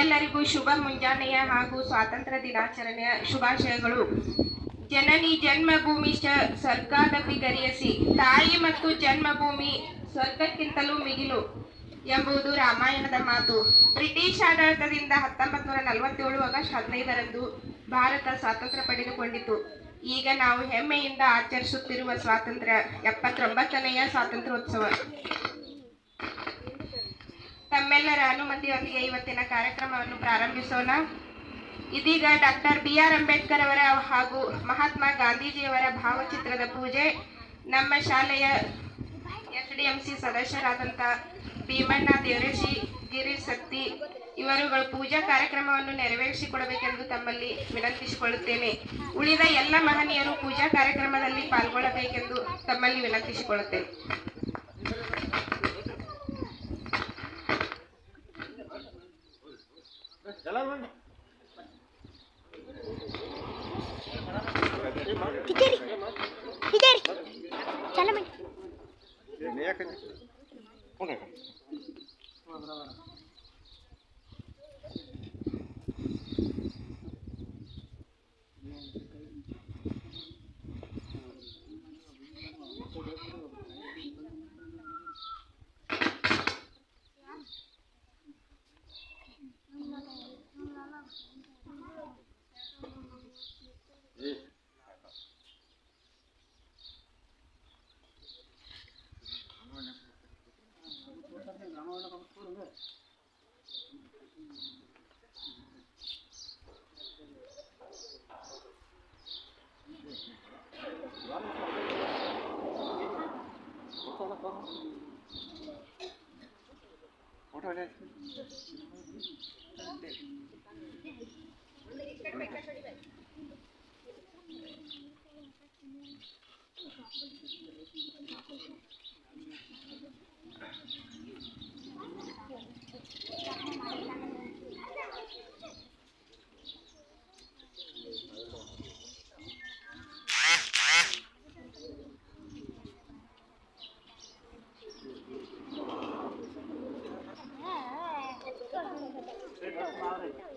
ಎಲ್ಲರಿಗೂ ಶುಭ ಮುಂಜಾನೆಯ ಹಾಗೂ ಸ್ವಾತಂತ್ರ್ಯ ದಿನಾಚರಣೆಯ ಶುಭಾಶಯಗಳು. ಜನನಿ ಜನ್ಮಭೂಮಿ ಸ್ವರ್ಗಾದಪಿ ಗರಿಯಸಿ. ತಾಯಿ ಮತ್ತು ಜನ್ಮಭೂಮಿ ಸ್ವರ್ಗಕ್ಕಿಂತಲೂ ಮಿಗಿಲು ಎಂಬುದು ರಾಮಾಯಣದ ಮಾತು. ಬ್ರಿಟಿಷ್ ಆಡಳಿತದಿಂದ ಹತ್ತೊಂಬತ್ತು ನೂರ ನಲವತ್ತೇಳು ಆಗಸ್ಟ್ ಹದಿನೈದರಂದು ಭಾರತ ಸ್ವಾತಂತ್ರ್ಯ ಪಡೆದುಕೊಂಡಿತು. ಈಗ ನಾವು ಹೆಮ್ಮೆಯಿಂದ ಆಚರಿಸುತ್ತಿರುವ ಸ್ವಾತಂತ್ರ್ಯ ಎಪ್ಪತ್ತೊಂಬತ್ತನೆಯ ಸ್ವಾತಂತ್ರ್ಯೋತ್ಸವ. ತಮ್ಮೆಲ್ಲರ ಅನುಮತಿಯೊಂದಿಗೆ ಇವತ್ತಿನ ಕಾರ್ಯಕ್ರಮವನ್ನು ಪ್ರಾರಂಭಿಸೋಣ. ಇದೀಗ ಡಾಕ್ಟರ್ ಬಿ ಆರ್ ಅಂಬೇಡ್ಕರ್ ಅವರ ಹಾಗೂ ಮಹಾತ್ಮ ಗಾಂಧೀಜಿಯವರ ಭಾವಚಿತ್ರದ ಪೂಜೆ. ನಮ್ಮ ಶಾಲೆಯ ಎಸ್ ಡಿ ಎಂ ಸಿ ಸದಸ್ಯರಾದಂಥ ಭೀಮಣ್ಣ ದೇವರೇಶಿ ಗಿರೀಶ್ ಸತ್ತಿ ಇವರುಗಳು ಪೂಜಾ ಕಾರ್ಯಕ್ರಮವನ್ನು ನೆರವೇರಿಸಿಕೊಡಬೇಕೆಂದು ತಮ್ಮಲ್ಲಿ ವಿನಂತಿಸಿಕೊಳ್ಳುತ್ತೇನೆ. ಉಳಿದ ಎಲ್ಲ ಮಹನೀಯರು ಪೂಜಾ ಕಾರ್ಯಕ್ರಮದಲ್ಲಿ ಪಾಲ್ಗೊಳ್ಳಬೇಕೆಂದು ತಮ್ಮಲ್ಲಿ ವಿನಂತಿಸಿಕೊಳ್ಳುತ್ತೇನೆ. Piteri. Piteri. Salam. Ne yakın? O ne? thôi đây about it.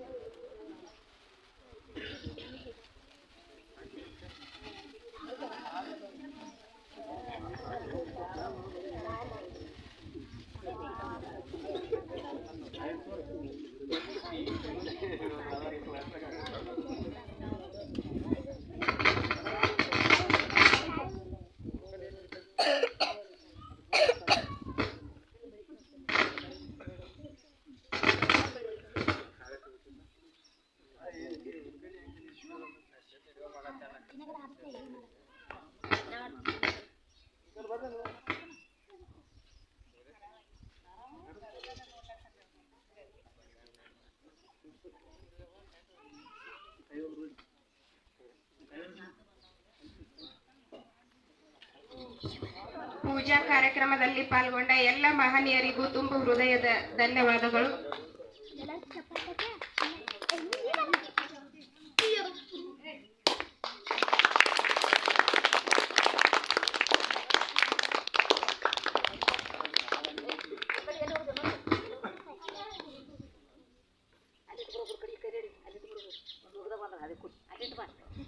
ಪೂಜಾ ಕಾರ್ಯಕ್ರಮದಲ್ಲಿ ಪಾಲ್ಗೊಂಡ ಎಲ್ಲ ಮಹನೀಯರಿಗೂ ತುಂಬ ಹೃದಯದ ಧನ್ಯವಾದಗಳು.